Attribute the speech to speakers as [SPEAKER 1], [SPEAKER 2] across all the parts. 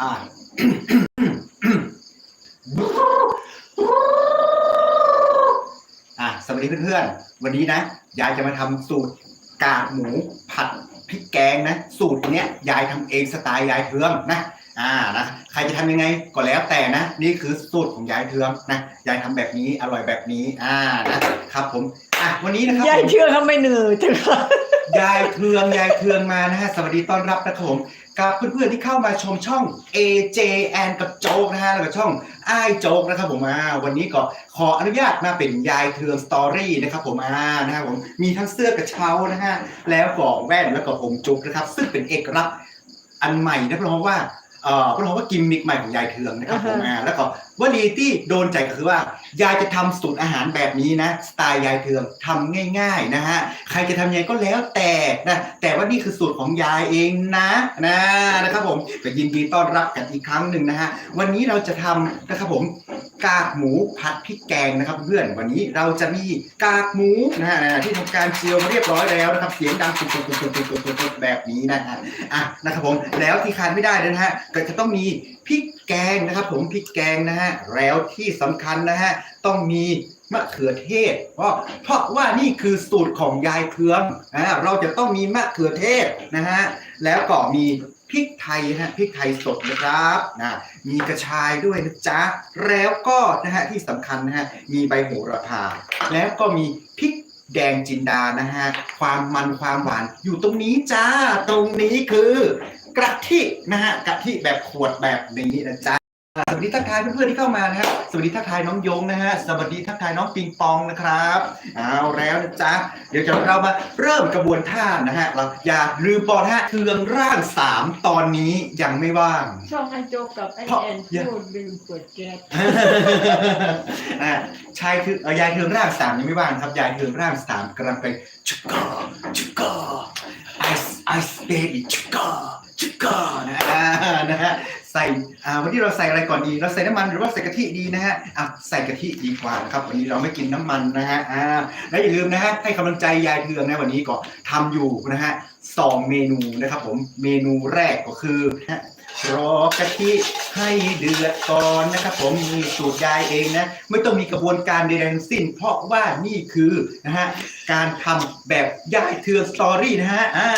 [SPEAKER 1] อ่าอะสวัสดีเพื่อนๆ วันนี้นะ ยายจะมาทำสูตรกากหมูผัดพริกแกงนะ สูตรเนี้ยยายทำเองสไตล์ยายเทืองนะ อ่านะใครจะทำยังไงก็แล้วแต่นะ นี่คือสูตรของยายเทืองนะ ยายทำแบบนี้อร่อยแบบนี้ อ่านะครับผม อะวันนี้นะครับ
[SPEAKER 2] ยาย
[SPEAKER 1] ผม
[SPEAKER 2] เชื่อเขาไม่เหนื่อยจังค่ะ
[SPEAKER 1] ยายเทืองยายเทืองมานะฮะสวัสดีต้อนรับนะครับผม กับเพื่อนๆที่เข้ามาชมช่อง AJ and กับโจ๊กนะฮะแล้วก็ช่องอ้ายโจ๊กนะครับผมอ่าวันนี้ก็ขออนุญาตมาเป็นยายเทืองสตอรี่นะครับผมอ่านะครับผมมีทั้งเสื้อกระเช้านะฮะแล้วก็แว่นแล้วก็ผมจุกนะครับ ซึ่งเป็นเอกลักษณ์อันใหม่นะเพราะว่า เอ่อเพราะว่ากิมมิกใหม่ของยายเทืองนะครับผมอ่าแล้วก็วลีที่โดนใจก็คือว่า ยายจะทำสูตรอาหารแบบนี้นะสไตล์ยายเทืองทำง่าย ๆนะฮะใครจะทำยังไงก็แล้วแต่นะแต่ว่านี่คือสูตรของยายเองนะนะนะครับผมก็ยินดีต้อนรับกันอีกครั้งหนึ่งนะฮะวันนี้เราจะทำนะครับผมกากหมูผัดพริกแกงนะครับเพื่อนวันนี้เราจะมีกากหมูนะฮะที่ทำการเจียวมาเรียบร้อยแล้วนะครับเสียงดังตุบๆๆๆๆแบบนี้นะฮะ อะนะครับผมแล้วที่ขาดไม่ได้เลยนะฮะก็จะต้องมีพริกแกงนะครับ ผมพริกแกงนะฮะแล้วที่สำคัญนะฮะต้องมีมะเขือเทศ เพราะเพราะว่านี่คือสูตรของยายเทืองอ่าเราจะต้องมีมะเขือเทศนะฮะแล้วก็มีพริกไทยฮะพริกไทยสดนะครับนะมีกระชายด้วยนะจ๊ะแล้วก็นะฮะที่สำคัญนะฮะมีใบโหระพา แล้วก็มีพริกแดงจินดานะฮะความมันความหวานอยู่ตรงนี้จ้า ตรงนี้คือ กะทินะฮะกะทิแบบขวดแบบนี้นะจ๊ะสวัสดีทักทายเพื่อนๆที่เข้ามานะครับสวัสดีทักทายน้องยงนะฮะสวัสดีทักทายน้องปิงปองนะครับเอาแล้วนะจ๊ะเดี๋ยวจะเรามาเริ่มกระบวนท่านะฮะเราอย่าลืมบอกนะฮะเครื่องร่างสามตอนนี้ยังไม่ว่าง
[SPEAKER 2] ช่องไอโจกกับไอ
[SPEAKER 1] เพราะ
[SPEAKER 2] แอนพูดลืมเปิดแก๊ส
[SPEAKER 1] อ่าชายคือเอ่อยายเทืองร่างสามยังไม่ว่างครับยายเทืองร่างสามกำลังไปชุกกอชุกกอไอซ์ไอซ์เบบี้ชุกกอ ชุกกอนะฮะนะฮะใส่อ่าวันนี้เราใส่อะไรก่อนดี เราใส่น้ำมันหรือว่าใส่กะทิดีนะฮะอะใส่กะทิดีกว่านะครับวันนี้เราไม่กินน้ำมันนะฮะอ่าและอย่าลืมนะฮะให้กำลังใจยายเทืองนะวันนี้ก็ทำอยู่นะฮะสองเมนูนะครับผมเมนูแรกก็คือ รอกะทิให้เดือดก่อนนะครับ ผมมีสูตรยายเองนะไม่ต้องมีกระบวนการใดๆทั้งสิ้น เพราะว่านี่คือนะฮะการทำแบบยายเทืองสตอรี่นะฮะอ่า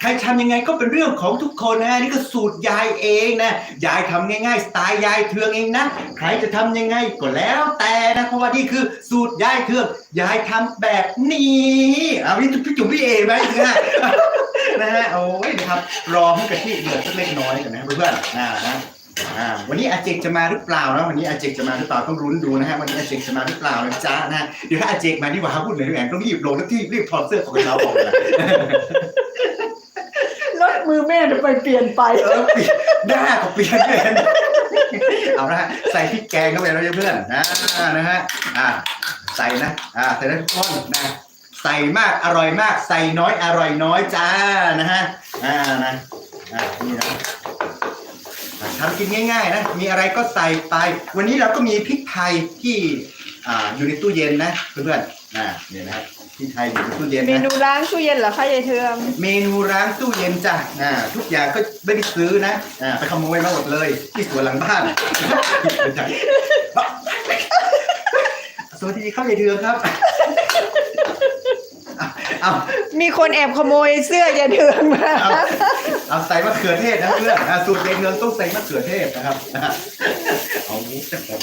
[SPEAKER 1] ใครทำยังไงก็เป็นเรื่องของทุกคนนะฮะนี่ก็สูตรยายเองนะยายทำง่ายๆสไตล์ยายเทืองเองนะใครจะทำยังไงก็แล้วแต่นะเพราะว่านี่คือสูตรยายเทือง ยายทำแบบนี้เอาพี่พี่จุ๋มพี่เอไหมนะฮะนะฮะโอ้ยนะครับ รอให้กะทิเดือดสักเล็กน้อยกันนะเพื่อนๆอ่านะอ่าวันนี้อาเจกจะมาหรือเปล่านะวันนี้อาเจกจะมาหรือเปล่าต้องรุ้นดูนะฮะวันนี้อาเจกจะมาหรือเปล่านะจ๊ะนะฮะเดี๋ยวถ้าอาเจกมาที่ว่าพูดเลยแหวนต้องรีบลงแล้วที่รีบถอดเสื้อของเราออกเลยนะ
[SPEAKER 2] รถมือแม่ทำไมเปลี่ยนไป
[SPEAKER 1] เออเปลี่ยนหน้าก็เปลี่ยนเลยเอาละฮะใส่พริกแกงเข้าไปแล้วเพื่อนๆนะนะฮะอ่า ใส่นะอ่าใส่ได้ทุกคนนะใส่มากอร่อยมากใส่น้อยอร่อยน้อยจ้านะฮะอ่านะอ่านี่นะทำกินง่ายๆนะมีอะไรก็ใส่ไป วันนี้เราก็มีพริกไทยที่อ่าอยู่ในตู้เย็นนะเพื่อนๆนะเนี่ยนะครับพริกไทยอยู่ในตู้เย็น
[SPEAKER 2] เม
[SPEAKER 1] นะ
[SPEAKER 2] นูล้างตู้เย็นเหรอคะยายเทือง
[SPEAKER 1] เมนูร้านตู้เย็นจ้ะอ่าทุกอย่างก็ไม่ได้ซื้อนะอ่าไปขโมยมาหมดเลย ที่สวนหลังบ้านไม่ใช่ สวัสดีครับยายเดืองครับเอา
[SPEAKER 2] มีคนแอบขโมยเสื้อยายเทืองมา
[SPEAKER 1] เอาเอาใส่มะเขือเทศนะเพื่อนอ่าสูตรยายเดืองต้องใส่มะเขือเทศนะครับนะฮะเอามุกจะผม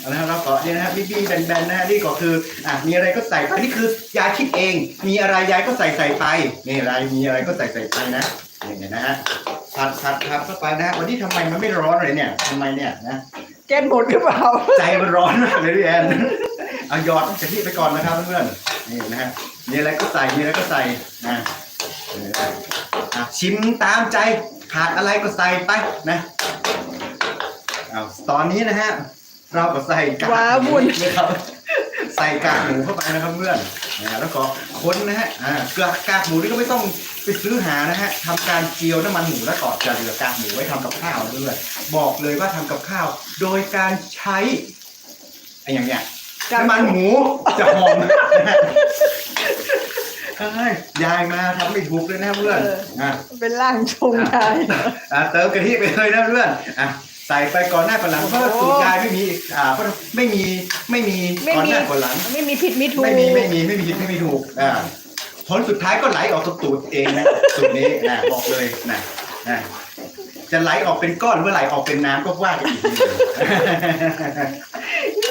[SPEAKER 1] เอาละครับเราก็เนี่ยนะครับบี้ๆแบนๆนะฮะนี่ก็คืออะมีอะไรก็ใส่ไปนี่คือยายคิดเอง มีอะไรยายก็ใส่ใส่ไปนี่อะไรมีอะไรก็ใส่ใส่ไปนะเนี่ยนะฮะผัดผัดผัดเข้าไปนะฮะวันนี้ทำไมมันไม่ร้อนเลยเนี่ยทำไมเนี่ยนะ
[SPEAKER 2] แกนหมดหรือเปล่า
[SPEAKER 1] ใจมันร้อนมากเลยพี่แอนเอาหยอดกะทิไปก่อนนะครับเพื่อนๆนี่นะฮะมีอะไรก็ใส่มีอะไรก็ใส่นะนี่นะอะชิมตามใจขาดอะไรก็ใส่ไปนะเอาตอนนี้นะฮะเราก็ใส่กาก
[SPEAKER 2] ว้า
[SPEAKER 1] หมู
[SPEAKER 2] วุ่น
[SPEAKER 1] นะครับใส่กากหมูเข้าไปนะครับเพื่อนนะแล้วก็ค้นนะฮะอ่าเกลือกากหมูนี่ก็ไม่ต้องไปซื้อหานะฮะทำการเจียวน้ำมันหมูแล้วก็จะเหลือกากหมูไว้ทำกับข้าวนะเพื่อนบอกเลยว่าทำกับข้าว โดยการใช้ไอ้อย่างเนี้ย
[SPEAKER 2] กาก
[SPEAKER 1] น้ำมันหมูจะหอมนะฮะเอ้ยยายมาทำไม่ถูกเลยนะเพื่อน
[SPEAKER 2] เออ
[SPEAKER 1] อะ
[SPEAKER 2] เป็นร่างทรงได้
[SPEAKER 1] อะเติมกะทิไปเลยนะเพื่อนอะ ใส่ไปก่อนหน้าก่อนหลังเพราะว่าสูตรยายไม่มีอ่าเพราะไม่มีไม่มี
[SPEAKER 2] ไม่
[SPEAKER 1] ก่อน
[SPEAKER 2] มี
[SPEAKER 1] หน้าก่อนหลัง
[SPEAKER 2] ไม่มีผิดมีถูก
[SPEAKER 1] ไม่มีไม่มีไม่มีผิดไม่มีถูกอ่าผลสุดท้ายก็ไหลออกตตูดเองนะสูตรนี้นะบอกเลยนะนะจะไหลออกเป็นก้อนเมื่อไหลออกเป็นน้ำก็ว่ากันอีกทีห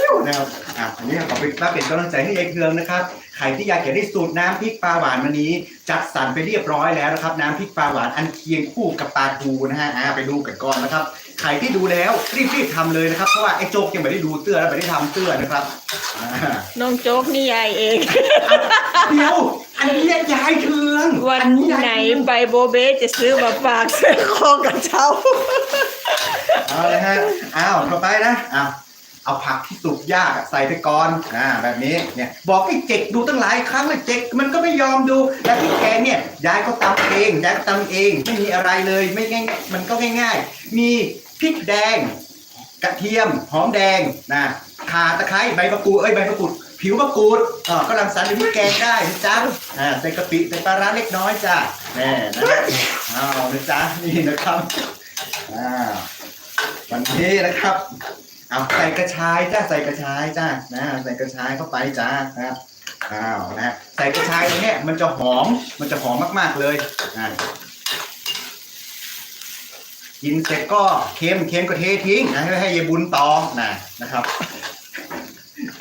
[SPEAKER 1] นึ่งนะครับอะอันนี้ขอเป็นมาเป็นกำลังใจให้ยายเคืองนะครับ ใครที่อยากจะได้สูตรน้ำพริกปลาหวานวันนี้ จัดสรรไปเรียบร้อยแล้วนะครับ น้ำพริกปลาหวานอันเคียงคู่กับปลาทูนะฮะอ่าไปดูกันก่อนนะครับใครที่ดูแล้วรีบๆทำเลยนะครับ เพราะว่าไอ้โจ๊กยังไม่ได้ดูเตื้อและไม่ได้ทำเตื้อนะครับอ่า
[SPEAKER 2] น้องโจ๊กนี่ยายเอง
[SPEAKER 1] เดี๋ยวอันนี้ยายเทือง
[SPEAKER 2] วัน
[SPEAKER 1] อัยาย
[SPEAKER 2] ไหน
[SPEAKER 1] เทือง
[SPEAKER 2] ไปโบเบจะซื้อมาฝากซื้อคอกับเช้า
[SPEAKER 1] เอาเลยฮะ อ้าว ต่อไปนะ อ้าว เอาผักที่สุกยากใส่ไปก่อนอ่าแบบนี้เนี่ยบอกให้เจ็กดูตั้งหลายครั้งเลยเจ็กมันก็ไม่ยอมดูแล้วพี่แกงเนี่ยยายก็ตำเองยายก็ตำเองไม่มีอะไรเลยไม่ง่ายมันก็ง่าย ๆ มีพริกแดง กระเทียมหอมแดงนะข่าตะไคร้ใบมะกรูดเอ้ยใบมะกรูดผิวมะกรูดอ่าก็รังสรรค์เป็นพริกแกงได้นะจ๊ะอ่าใส่กะปิใส่ปลาร้าเล็กน้อยจ้ะแน่นะเอานะจ๊ะนี่นะครับอ่าวันนี้นะครับ เอาใส่กระชายจ้าใส่กระชายจ้านะใส่กระชายเข้าไปจ้านะครับอ้าวนะใส่กระชายตรงเนี้ยมันจะหอมมันจะหอมมากๆเลยอ่ากินเสร็จก็เค็มเค็มก็เททิ้งนะให้ให้ยายบุญต่อนะนะครับ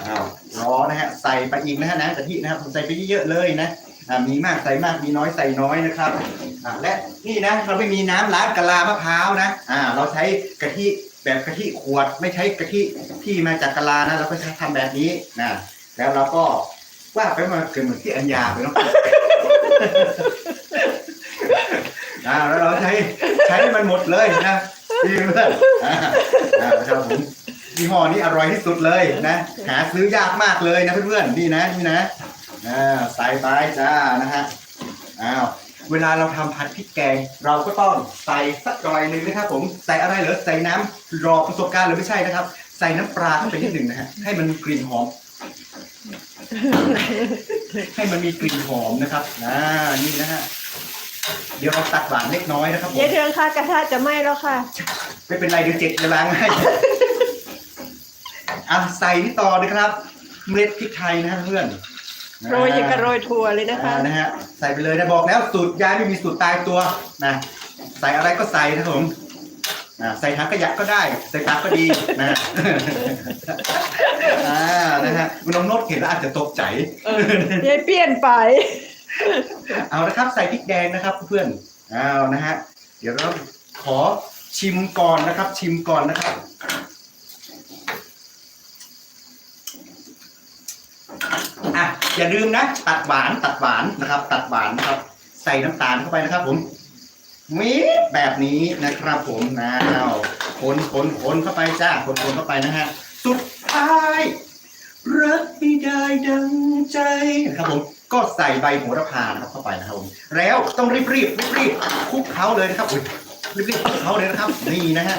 [SPEAKER 1] อ้าวรอนะฮะใส่ไปอีกนะฮะน้ำกะทินะครับใส่ไปเยอะๆเลยนะมีมากใส่มากมีน้อยใส่น้อยนะครับอ่าและนี่นะเราไม่มีน้ำล้างกะลามะพร้าวนะอ่าเราใช้กะทิ แบบกะทิขวดไม่ใช้กะทิที่มาจากกะลานะเราก็ใช้ทำแบบนี้นะแล้วเราก็ว่าไปมาเกิดเหมือนที่อัญญาไปเนาะ อ่าแล้วเราใช้ใช้ให้มันหมดเลยนะพี่เพื่อนอ่าอ่าครับผมยี่ห้อนี้อร่อยที่สุดเลยนะหาซื้อยากมากเลยนะเพื่อนๆนี่นะนี่นะอ่าใส่ไปจ้านะฮะอ้าว เวลาเราทำผัดพริกแกง เราก็ต้องใส่สักหน่อยหนึ่งนะครับ ผมใส่อะไรเหรอใส่น้ำรอประสบการณ์หรือไม่ใช่นะครับ ใส่น้ำปลาเข้าไปนิดหนึ่งนะฮะให้มันมีกลิ่นหอม ให้มันมีกลิ่นหอมนะครับอ่านี่นะฮะเดี๋ยวเราตัดหวานเล็กน้อยนะครับผม
[SPEAKER 2] ยายเทืองค่ะกระทะจะไหม้แล้วค่ะ
[SPEAKER 1] ไม่เป็นไรเดี๋ยวเจ็ดจะล้างให้อะใส่นี่ต่อนะครับ เมล็ดพริกไทยนะฮะเพื่อน
[SPEAKER 2] โรยอย่างกับโรยถั่วเลยนะคะ
[SPEAKER 1] อ่านะฮะใส่ไปเลยนะบอกแล้วสูตรยายไม่มีสูตรตายตัวนะใส่อะไรก็ใส่นะครับผมอ่าใส่ถังขยะก็ได้ใส่ตักก็ดีนะฮะอ่านะฮะคุณน้องโนตเห็นแล้วอาจจะตกใจ
[SPEAKER 2] เออยายเปลี่ยนไป
[SPEAKER 1] เอาละครับใส่พริกแดงนะครับเพื่อนเอานะฮะเดี๋ยวเราขอชิมก่อนนะครับ ชิมก่อนนะครับ อะอย่าลืมนะตัดหวานตัดหวานนะครับ ตัดหวานนะครับ ใส่น้ำตาลเข้าไปนะครับ ผมวิบแบบนี้นะครับผมนะเอาคนคนคนเข้าไปจ้าคนคนเข้าไปนะฮะสุดท้ายรักไม่ได้ดังใจนะครับผมก็ใส่ใบโหระพานะครับเข้าไปนะครับผมแล้วต้องรีบรีบรีบรีบคุกเคล้าเลยนะครับรีบรีบคุกเคล้าเลยนะครับนี่นะฮะ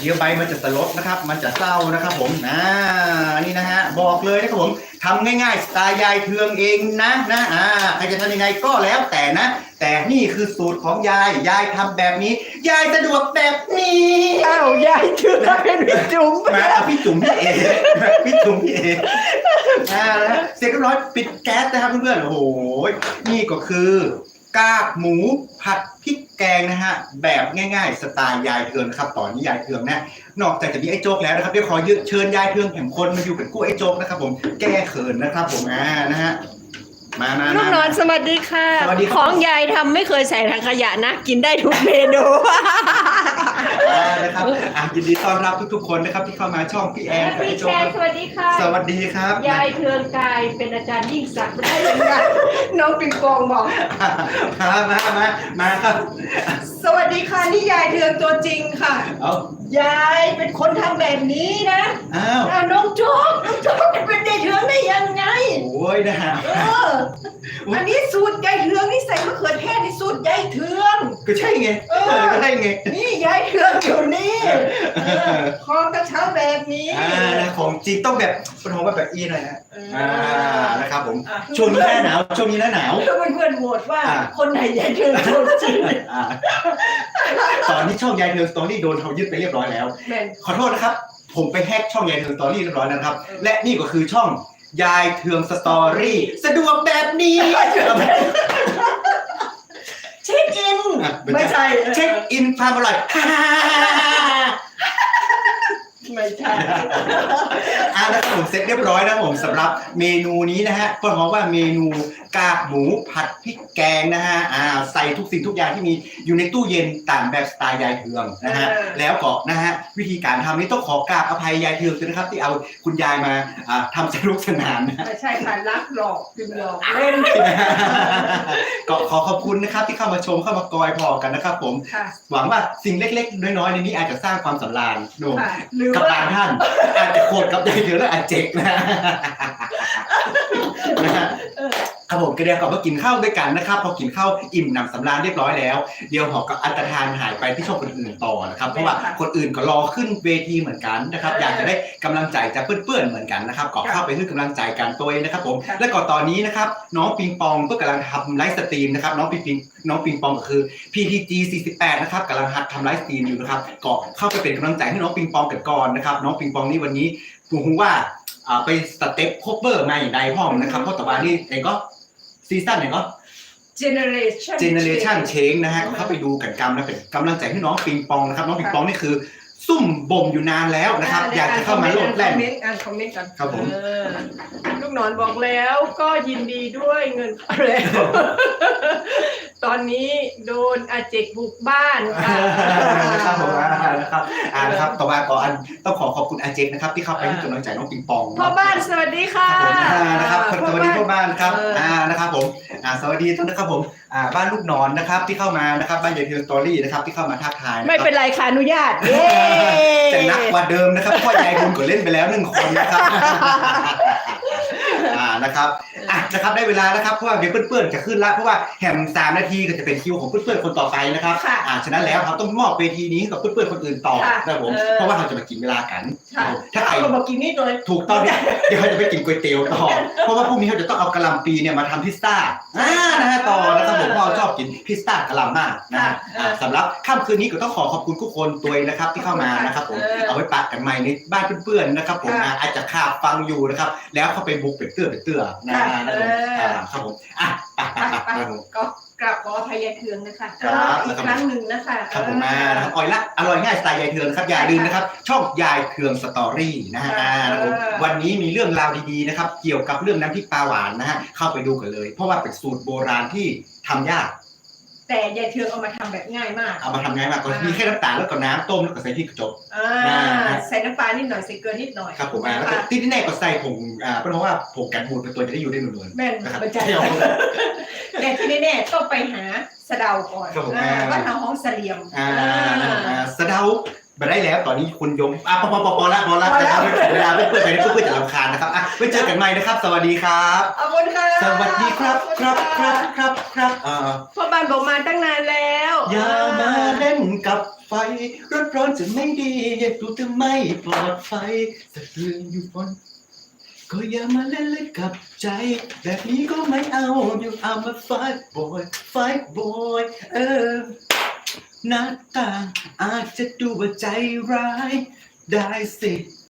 [SPEAKER 1] เดี๋ยวใบมันจะสลดนะครับ มันจะเศร้านะครับ ผมอ่านี่นะฮะบอกเลยนะครับผมทำง่ายๆสไตล์ยายเทืองเองนะนะอ่าใครจะทำยังไงก็แล้วแต่นะ แต่นี่คือสูตรของยายยายทำแบบนี้ ยายสะดวกแบบนี้
[SPEAKER 2] อ้าวยายเทืองเป็นพี่จุ๋ม
[SPEAKER 1] มาเอาพี่จุ๋มพี่เอพี่จุ๋มพี่เออ่านะฮะเสร็จเรียบร้อยปิดแก๊สนะครับเพื่อนๆโอ้โหนี่ก็คือ กากหมูผัดพริกแกงนะฮะแบบง่ายๆ สไตล์ยายเทืองนะครับตอนนี้ยายเทืองนะนอกจากจะมีไอ้โจ๊กแล้วนะครับเดี๋ยวขอยืเชิญยายเทืองแห่งคนมาอยู่เป็นกู้ไอ้โจ๊กนะครับ ผมแก้เขินนะครับผมอ่านะฮะมามา
[SPEAKER 2] ลูก
[SPEAKER 1] มาน
[SPEAKER 2] อนสวัสดีค่ะ
[SPEAKER 1] สวัสดีครับ
[SPEAKER 2] ของยายทำไม่เคยใส่ถังขยะนะ กินได้ทุกเมนู
[SPEAKER 1] อ่านะครับอะยินดีต้อนรับทุกๆคนนะครับที่เข้ามาช่องพี่แอนกับ
[SPEAKER 2] พี่
[SPEAKER 1] ไอ้
[SPEAKER 2] แช
[SPEAKER 1] โจ๊ก
[SPEAKER 2] ร์สวัสดีค่ะ
[SPEAKER 1] สวัสดีครับ
[SPEAKER 2] ยายเทืองกายเป็นอาจารย์ยิ่งศักดิ์ได้ยังไงน้องปิงปองบอก
[SPEAKER 1] มามามามาครับ
[SPEAKER 2] สวัสดีค่ะนี่ยายเทืองตัวจริงค่ะ
[SPEAKER 1] เอา
[SPEAKER 2] ยายเป็นคนทำแบบนี้นะ
[SPEAKER 1] อ้าว
[SPEAKER 2] อะน้องโจ๊กน้องโจ๊กจะเป็นยายเทืองได้ยังไง
[SPEAKER 1] โอ้ยนะฮะ
[SPEAKER 2] เออ อันนี้สูตรยายเทืองนี่ใส่มะเขือเทศนี่สูตรยายเทือง
[SPEAKER 1] ก็ใช่ไง
[SPEAKER 2] เออ
[SPEAKER 1] ก็ใช่ไง
[SPEAKER 2] นี่ยายเทืองอยู่นี่เออคอกระเช้าแบบนี้
[SPEAKER 1] อ่านะของจริงต้องแบบเป็นของแบบอีหน่อยนะ
[SPEAKER 2] เออ
[SPEAKER 1] อ่านะครับผม
[SPEAKER 2] อะ
[SPEAKER 1] ช่วงนี้หน้าหนาวช่วงนี้หน้าหนาว
[SPEAKER 2] เพื่อนเพื่อนๆโหวตว่า
[SPEAKER 1] อะ
[SPEAKER 2] คนไหนใหญ่เธอคนจริง
[SPEAKER 1] อ่าตอนนี้ช่องยายเธอสตอรี่โดนเขายึดไปเรียบร้อยแล้ว
[SPEAKER 2] แม่น
[SPEAKER 1] ขอโทษนะครับ ผมไปแฮกช่องยายเทืองสตอรี่เรียบร้อยแล้วนะครับ และนี่ก็คือช่องยายเทืองสตอรี่ สะดวกแบบนี้
[SPEAKER 2] เช็คอิ น
[SPEAKER 1] อะ
[SPEAKER 2] ไม่ใช่
[SPEAKER 1] เช็คอินความอร่อย
[SPEAKER 2] ไม่ใช่
[SPEAKER 1] อ่าแล้วผมเสร็จเรียบร้อยนะผมสำหรับเมนูนี้นะฮะก็เพราะว่าเมนู กากหมูผัดพริกแกงนะฮะอ่าใส่ทุกสิ่งทุกอย่างที่มีอยู่ในตู้เย็นตามแบบสไตล์ยายเทืองนะฮะ
[SPEAKER 2] เออ
[SPEAKER 1] แล้วก็นะฮะวิธีการทำนี้ต้องขอกราบอภัยยายเทืองด้วยนะครับที่เอาคุณยายมาอ่าทำสนุกสนานนะ
[SPEAKER 2] ไม่ใช่ค่ะรักหลอกจึงหลอกเล่น
[SPEAKER 1] ก็ขอขอบคุณนะครับที่เข้ามาชมเข้ามากอยพอกันนะครับผม
[SPEAKER 2] ค่ะ
[SPEAKER 1] หวังว่าสิ่งเล็กๆ น้อยๆในนี้อาจจะสร้างความสำราญโนม
[SPEAKER 2] ค่ะหรือ
[SPEAKER 1] กับ
[SPEAKER 2] ว่า
[SPEAKER 1] บางท่านอาจจะโคตรกับใจเดือและอาจเจ็กนะนะฮะ
[SPEAKER 2] เออ
[SPEAKER 1] ครับผมก็เดี๋ยวก็มากินข้าวด้วยกันนะครับ พอกินข้าวอิ่มหนำสำราญเรียบร้อยแล้ว เดี๋ยวหอก็อันตรธานหายไปที่ช่องคนอื่นต่อนะครับ เพราะว่าคนอื่นก็รอขึ้นเวทีเหมือนกันนะครับ อยากจะได้กำลังใจจากเพื่อนๆเหมือนกันนะครับก็เข้าไปให้กำลังใจกันตัวเองนะครับ ผม และก็ตอนนี้นะครับน้องปิงปองก็กำลังทำไลฟ์สตรีมนะครับน้องปิงปิงน้องปิงปองก็คือ PTG 48นะครับกำลังหัดทำไลฟ์สตรีมอยู่นะครับก็เข้าไปเป็นกำลังใจให้น้องปิงปองกันก่อนนะครับน้องปิงปองนี่วันนี้ผมว่าอ่าไปสเต็ปโคเวอร์มาอย่างใดห้องนะครับเพราะต่อมานี่เองก็ ซีซั่นไหนก็
[SPEAKER 2] generation
[SPEAKER 1] Generation Change นะฮะก็เข้าไปดูกันกำนะเป็นกำลังใจให้น้องปิงปองนะครับ น้องปิงปองนี่คือ ซุ่มบ่มอยู่นานแล้วนะครับ อยากจะเข้ามาโลดแล่น
[SPEAKER 2] คอมเมนต์อ่านคอมเมนต์กัน
[SPEAKER 1] ครับผม
[SPEAKER 2] เออลูกหนอนบอกแล้วก็ยินดีด้วยเงินเข้าแล้ว ตอนนี้โดนอาเจกบุกบ้านค่ะ
[SPEAKER 1] นะครับผมอ่านะครับอ่านะครับต่อมาก่อนต้องขอขอบคุณอาเจกนะครับ ที่เข้าไปให้กำลังใจน้องปิงปอง
[SPEAKER 2] พ่อบ้านสวัสดีค่ะ
[SPEAKER 1] ครับผมอ่านะครับสวัสดีพ่อบ้านครับ
[SPEAKER 2] เอออ่
[SPEAKER 1] อ่านะครับผมอ่าสวัสดีทุกท่านนะครับผมอ่าบ้านลูกนอนนะครับที่เข้ามานะครับบ้านใหญ่เทียนสตอรี่นะครับที่เข้ามาทักทายะครับ
[SPEAKER 2] ไม่เป็นไรค่ะอนุญาตเย้
[SPEAKER 1] จะหนักกว่าเดิมนะครับเพราะยายบุญก็เล่นไปแล้วหนึ่งคนนะครับ อ่านะครับอ่ะนะครับได้เวลาแล้วครับเพราะว่าเดี๋ยวเพื่อนๆจะขึ้นละเพราะว่าแฮมสามนาทีก็จะเป็นคิวของเพื่อนๆคนต่อไปนะครับ
[SPEAKER 2] ค่ะ
[SPEAKER 1] อ่าฉะนั้นแล้วเขาต้องมอบเวทีนี้ให้กับเพื่อนๆคนอื่นต่อ
[SPEAKER 2] ค่ะ
[SPEAKER 1] นะครับผม
[SPEAKER 2] เออ
[SPEAKER 1] เพราะว่าเขาจะมากินเวลากัน
[SPEAKER 2] ค่ะ
[SPEAKER 1] ถ้าใคร
[SPEAKER 2] เอามากินนี่เลย
[SPEAKER 1] ถูกต้องเนี่ยเดี๋ยวเขาจะไปกินก๋วยเตี๋ยวต่อ เพราะว่าพรุ่งนี้เขาจะต้องเอากะหล่ำปีเนี่ยมาทำพิซซ่าอ่านะฮะต่อนะครับผมเพราะเราชอบกินพิซซ่ากะหล่ำมากนะฮะ
[SPEAKER 2] ค่ะ
[SPEAKER 1] อ่าสำหรับค่ำคืนนี้ก็ต้องขอขอบคุณทุกคนตัวเองนะครับที่เข้ามานะครับผม
[SPEAKER 2] เออ
[SPEAKER 1] เอาไว้ปะกันใหม่ในบ้านเพื่อนๆนะครับผม
[SPEAKER 2] ค่ะ
[SPEAKER 1] อ่าอาจจะขาบฟังอยู่นะครับแล้วเข้าไปบุกเป็นเตื้อเป็นเตื้อนะ
[SPEAKER 2] ค่ะ
[SPEAKER 1] นะครับผม
[SPEAKER 2] เอออ่า
[SPEAKER 1] ครับผมอะไปไป
[SPEAKER 2] ไป
[SPEAKER 1] ไป
[SPEAKER 2] ไป
[SPEAKER 1] ครับผม
[SPEAKER 2] ก็กราบขออภัยยายเทืองนะคะ
[SPEAKER 1] ครับ
[SPEAKER 2] อีกครั้งหนึ่งนะคะ
[SPEAKER 1] ครับผมมานะครับอร่อยละอร่อยง่ายสไตล์ยายเทืองนะครับอย่าลืมนะครับช่องยายเทืองสตอรี่นะฮะอ่านะครับผมวันนี้มีเรื่องราวดีๆนะครับ เกี่ยวกับเรื่องน้ำพริกปลาหวานนะฮะเข้าไปดูกันเลย เพราะว่าเป็นสูตรโบราณที่ทำยาก
[SPEAKER 2] แต่ยายเทืองเอามาทำแบบง่ายมาก
[SPEAKER 1] เอามาทำง่ายมากก็
[SPEAKER 2] อ่ามี
[SPEAKER 1] มีแค่น้ำตาลแล้วก็น้ำต้มแล้วก็ใส่พริกกระจก
[SPEAKER 2] อ่า
[SPEAKER 1] อ่า
[SPEAKER 2] ใส่น้ำปลานิดหน่อยใส่เกลือนิดหน่อย
[SPEAKER 1] ครับผมอ่าแล้วก็
[SPEAKER 2] ค่ะ
[SPEAKER 1] ที่แน่ๆก็ใส่ผงอ่าเพราะว่าผงกันบูดเป็นตัวจะได้อยู่ได้นวล
[SPEAKER 2] แม่น
[SPEAKER 1] ๆนะครับ
[SPEAKER 2] มันจะ
[SPEAKER 1] เที่ยว
[SPEAKER 2] แต่ที่แน่ๆต้องไปหาสะเดาก่อน
[SPEAKER 1] ครับผม
[SPEAKER 2] อ่า
[SPEAKER 1] อ่า
[SPEAKER 2] ว่าทางห้องเสลียม
[SPEAKER 1] อ่า
[SPEAKER 2] อ่า
[SPEAKER 1] อ่าสะเดา มาได้แล้วตอนนี้คุณยงอะพอพอพอพอละพอละ
[SPEAKER 2] พอละ
[SPEAKER 1] นะครับเวลาเพื่อนๆไปเพื่อนๆจะรำคาญนะครับอะไว้เจอกันใหม่นะครับ สวัสดีครับ
[SPEAKER 2] ขอบคุณค่ะ
[SPEAKER 1] สวัสดีครับ
[SPEAKER 2] ขอณ
[SPEAKER 1] ครับคะรับครับครับอ่า
[SPEAKER 2] พ่อบ้านบอกมาตั้งนานแล้ว
[SPEAKER 1] อย่ามาเล่นกับไฟร้อนร้อนๆจะไม่ดีอย่าดูจะไม่ปลอดภัยสะเทือนอยู่ฝนก็อย่ามาเล่นเล่นกับใจ แบบนี้ก็ไม่เอาอยู่เอามาไฟบอยไฟบอยเออ หน้าต่างอาจจะดูว่าใจร้าย ได้สิ